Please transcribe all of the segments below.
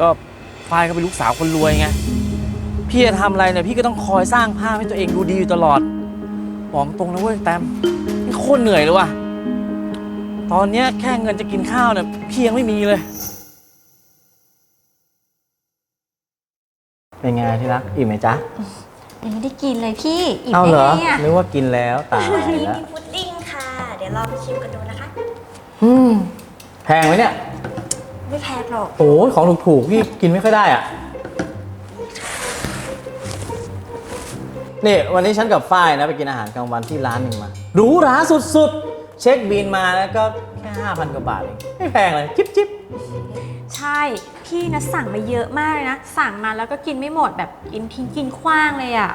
ก็ฝ้ายก็เป็นลูกสาวคนรวยไง พี่จะทำอะไรเนี่ยพี่ก็ต้องคอยสร้างภาพให้ตัวเองดูดีอยู่ตลอดบอกตรงนะเว้ยแตมนี่โคตรเหนื่อยเลยว่ะ ตอนเนี้ยแค่เงินจะกินข้าวเนี่ยพี่ยังไม่มีเลย เป็นไงที่รักอิ่มไหมจ๊ะยังไม่ได้กินเลยพี่อิ่มเอาได้เหรอไงอะนึกว่ากินแล้วตายวันนี้แล้วมีพุดดิ้งค่ะ เดี๋ยวลองชิมกันดูนะคะ อืมแพงไหมเนี่ย ไม่แพงหรอกโอ้ยของถูกๆพี่กินไม่ค่อยได้อะ นี่วันนี้ฉันกับฝ้ายนะไปกินอาหารกลางวันที่ร้านหนึ่งมาหรูหราสุดๆ เช็คบินมาแล้วก็แค่ห้าพันกว่าบาทเองไม่แพงเลยจิ๊บจิ๊บใช่ พี่นะสั่งมาเยอะมากเลยนะ สั่งมาแล้วก็กินไม่หมดแบบกินทิ้งกินขว้างเลยอะ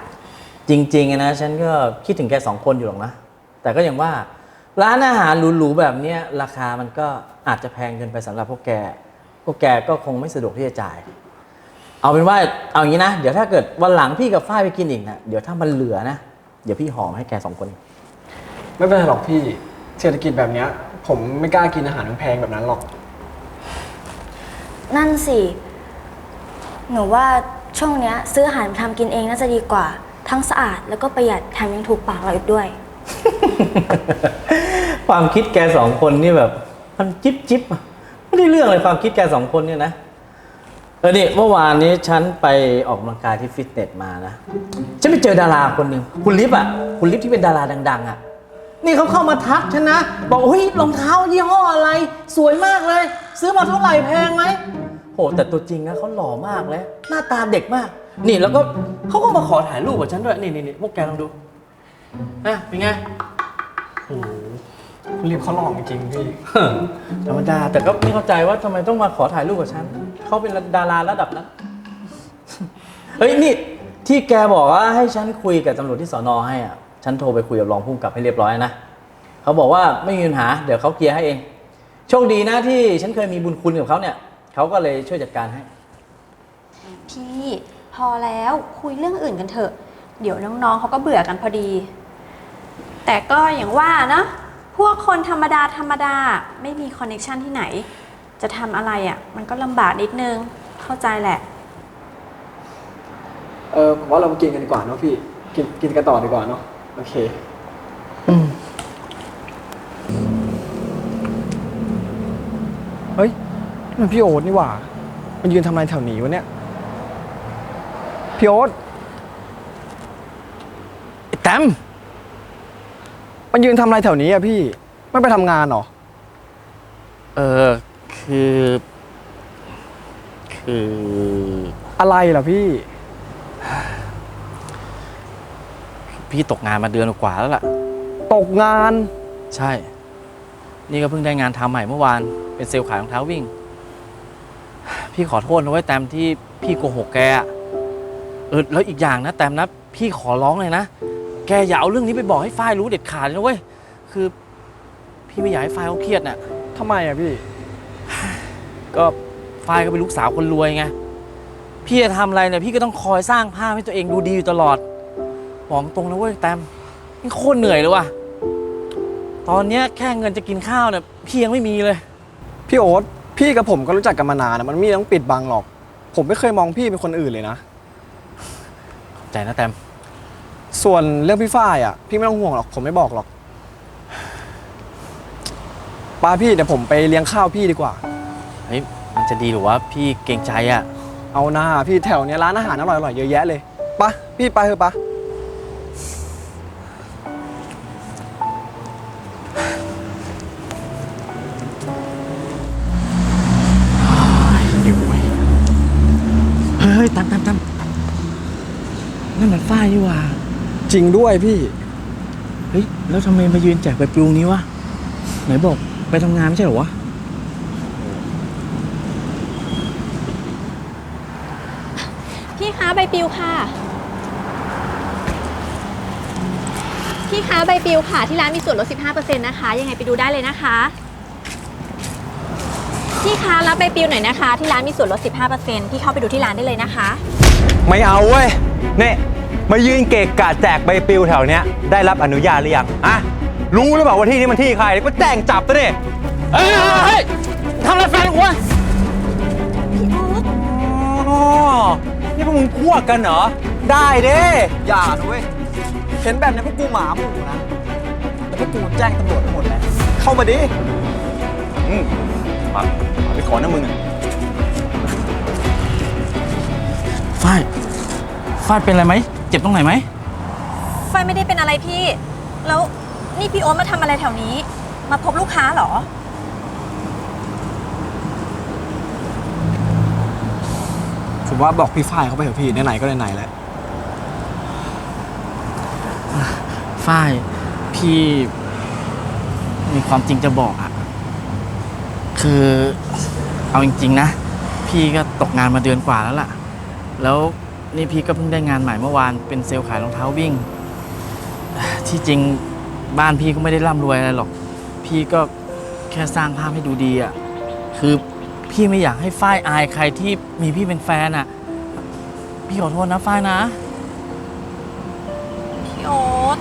จริงๆอะนะฉันก็คิดถึงแกสองคนอยู่หรอกนะ แต่ก็อย่างว่า ร้านอาหารหรูๆแบบเนี้ยราคามันก็อาจจะแพงเกินไปสำหรับพวกแก พวกแกก็คงไม่สะดวกที่จะจ่าย เอาเป็นว่าเอาอย่างนี้นะ เดี๋ยวถ้าเกิดวันหลังพี่กับฝ้ายไปกินอีกนะเดี๋ยวถ้ามันเหลือนะ เดี๋ยวพี่หอมให้แกสองคน ไม่เป็นไรหรอกพี่ เศรษฐกิจแบบเนี้ย ผมไม่กล้ากินอาหารแพงๆแบบนั้นหรอก นั่นสิ หนูว่าช่วงเนี้ยซื้ออาหารมาทำกินเองน่าจะดีกว่า ทั้งสะอาดแล้วก็ประหยัดแถมยังถูกปากเราอีกด้วย ความคิดแกสองคนนี่แบบ มันจิ๊บจิ๊บอะไม่ได้เรื่องเลยความคิดแกสองคนเนี่ยนะเออนี่เมื่อวานนี้ฉันไปออกกำลังกายที่ฟิตเนสมานะฉันไปเจอดาราคนหนึ่งคุณลิฟอะคุณลิฟที่เป็นดาราดัง ๆ อะ นี่เขาเข้ามาทักฉันนะ บอกเฮ้ยรองเท้ายี่ห้ออะไร สวยมากเลย ซื้อมาเท่าไหร่แพงไหมโหแต่ตัวจริงนะเขาหล่อมากเลยหน้าตาเด็กมาก นี่แล้วก็เขาก็มาขอถ่ายรูปกับฉันด้วยนี่นี่นี่พวกแกลองดูอะเป็นไง รีบเขาหลอกจริงๆพี่ ธรรมดา แต่ก็ไม่เข้าใจว่าทำไมต้องมาขอถ่ายรูปกับฉัน เขาเป็นดาราระดับนั้น เฮ้ยนี่ที่แกบอกว่าให้ฉันคุยกับตำรวจที่สอนอให้อะ ฉันโทรไปคุยกับรองผู้กำกับให้เรียบร้อยนะ เขาบอกว่าไม่มีปัญหา เดี๋ยวเขาเคลียร์ให้เอง โชคดีนะที่ฉันเคยมีบุญคุณกับเขาเนี่ย เขาก็เลยช่วยจัดการให้ พี่พอแล้วคุยเรื่องอื่นกันเถอะ เดี๋ยวน้องๆเขาก็เบื่อกันพอดี แต่ก็อย่างว่านะพ วกคนธรรมดาธรรมดาไม่มีคอนเน็ชันที่ไหน จะทำอะไรอะ่ะ มันก็ลำบากนิดนึง เข้าใจแหละ เออผมว่าเรามากินกันดีกว่าเนาะพี่ กินกินกันต่อดีกว่าเนาะโอเคเฮ้ยนี่มันพี่โอ๊ตนี่หว่า มันยืนทำอะไรแถวนี้วะเนี่ย พี่โอ๊ตไอ้แต้ม มันยืนทำอะไรแถวนี้อะพี่ ไม่ไปทำงานเหรอ เออ คือ คือ อะไรล่ะพี่ พี่ตกงานมาเดือนกว่าแล้วล่ะ ตกงาน ใช่ นี่ก็เพิ่งได้งานทำใหม่เมื่อวาน เป็นเซลล์ขายรองเท้าวิ่ง พี่ขอโทษนะเว้ยแตมที่พี่โกหกแกอะเออแล้วอีกอย่างนะแตมนะ พี่ขอร้องเลยนะแกอย่าเอาเรื่องนี้ไปบอกให้ฝ้ายรู้เด็ดขาดเลยนะเว้ย คือ พี่ไม่อยากให้ฝ้ายเขาเครียดน่ะ ทำไมอะพี่ ก็ฝ้ายก็เป็นลูกสาวคนรวยไง พี่จะทำอะไรเนี่ยพี่ก็ต้องคอยสร้างภาพให้ตัวเองดูดีอยู่ตลอด บอกตรงนะเว้ยแตมนี่โคตรเหนื่อยเลยว่ะ ตอนเนี้ยแค่เงินจะกินข้าวเนี่ยพี่ยังไม่มีเลย พี่โอ๊ตพี่กับผมก็รู้จักกันมานานนะมันไม่ต้องปิดบังหรอก ผมไม่เคยมองพี่เป็นคนอื่นเลยนะ ใจนะแตม ส่วนเรื่องพี่ฝ้ายอะ พี่ไม่ต้องห่วงหรอก ผมไม่บอกหรอกป้าพี่เดี๋ยวผมไปเลี้ยงข้าวพี่ดีกว่า เฮ้ย มันจะดีหรือว่าพี่เกรงใจอะ่ะ เอาหน้าพี่แถวเนี้ยร้านอาหารอร่อยๆเยอะแยะเลยปะพี่ไปเถอะปะหิวไหมเฮ้ยแตมแตมแตมนั่นมันฝ้ายนี่หว่า จริงด้วยพี่ เฮ้ย แล้วทำไมมายืนแจกใบปลิวนี้วะ ไหนบอกไปทำงานไม่ใช่เหรอวะ พี่คะใบปลิวค่ะ พี่คะใบปลิวค่ะ ที่ร้านมีส่วนลด 15%นะคะ ยังไงไปดูได้เลยนะคะ พี่คะรับใบปลิวหน่อยนะคะ ที่ร้านมีส่วนลด 15%พี่เข้าไปดูที่ร้านได้เลยนะคะ ไม่เอาเว้ย เนี่ย มายืนเกะกะแจกใบปลิวแถวเนี้ยได้รับอนุญาตหรือยังอะรู้หรือเปล่าว่าที่นี่มันที่ใครก็แจ้งจับซะดิเฮ้ยเฮ้ยเฮ้ยทำอะไรแฟนกูวะพี่โอ๊ตวกมึงพวกกันเหรอ ได้เด้อย่านะเว้ยเห็นแบบนี้พวกกูหมาหมู่นะแล้วพวกกูแจ้งตำรวจทั้งหมดเลยเข้ามาดิอืมมาเอาไปขอนะมึงอะฝ้ายฝ้ายเป็นอะไรไหม เจ็บตรงไหนไหมไฟไม่ได้เป็นอะไรพี่ แล้วนี่พี่โอ๊ตมาทำอะไรแถวนี้ มาพบลูกค้าเหรอ ผมว่าบอกพี่ฝ้ายเขาไปเถอะพี่ไหนๆก็ไหนๆแล้วฝ้าย พี่มีความจริงจะบอกอะคือเอาจริง ๆ นะ พี่ก็ตกงานมาเดือนกว่าแล้วล่ะ แล้ว นี่พี่ก็เพิ่งได้งานใหม่เมื่อวานเป็นเซลล์ขายรองเท้าวิ่ง ที่จริงบ้านพี่ก็ไม่ได้ร่ำรวยอะไรหรอก พี่ก็แค่สร้างภาพให้ดูดีอะคือพี่ไม่อยากให้ฝ้ายอายใครที่มีพี่เป็นแฟนอะพี่ขอโทษนะฝ้ายนะ พี่โอ๊ต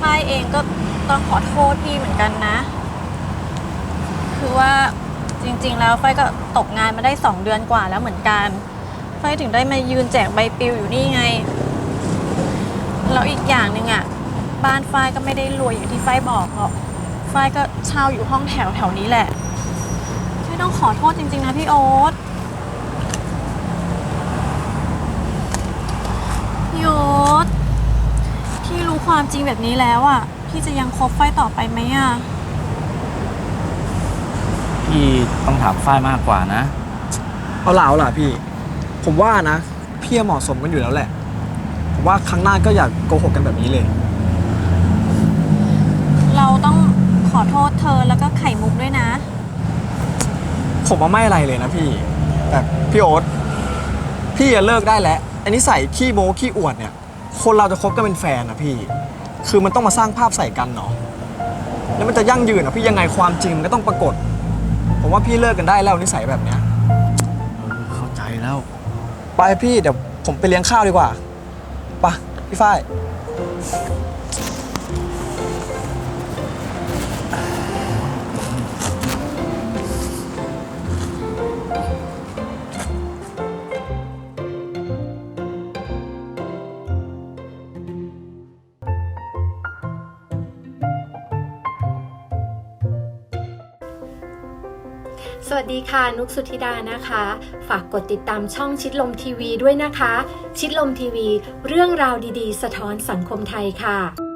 ฝ้ายเองก็ต้องขอโทษพี่เหมือนกันนะ คือว่าจริง ๆ แล้วฝ้ายก็ตกงานมาได้2เดือนกว่าแล้วเหมือนกัน ฝ้ายถึงได้มายืนแจกใบปลิวอยู่นี่ไง แล้วอีกอย่างหนึ่งอะบ้านฝ้ายก็ไม่ได้รวยอย่างที่ฝ้ายบอกหรอกฝ้ายก็เช่าอยู่ห้องแถวแถวนี้แหละฝ้ายต้องขอโทษจริง ๆ นะพี่โอ๊ตพี่โอ๊ตพี่รู้ความจริงแบบนี้แล้วอะพี่จะยังคบไฟต่อไปไหมอะพี่ต้องถามฝ้ายมากกว่านะ เอาล่ะเอาล่ะพี่ ผมว่านะพี่เหมาะสมกันอยู่แล้วแหละ ผมว่าครั้งหน้าก็อย่าโกหกกันแบบนี้เลย เราต้องขอโทษเธอแล้วก็ไข่มุกด้วยนะ ผมว่าไม่อะไรเลยนะพี่ แต่พี่โอ๊ตพี่อย่าเลิกได้แล้วอันนี้ใส่ขี้โม้ขี้อวดเนี่ย คนเราจะคบกันเป็นแฟนนะพี่ คือมันต้องมาสร้างภาพใส่กันเนาะแล้วมันจะยั่งยืนอะพี่ยังไงความจริงมันก็ต้องปรากฏ ผมว่าพี่เลิกกันได้แล้วนิสัยแบบเนี้ยเออเข้าใจแล้ว ไปพี่เดี๋ยวผมไปเลี้ยงข้าวดีกว่าไปะพี่ฝ้าย สวัสดีค่ะ นุกสุธิดานะคะ ฝากกดติดตามช่องชิดลมทีวีด้วยนะคะ ชิดลมทีวี เรื่องราวดีๆ สะท้อนสังคมไทยค่ะ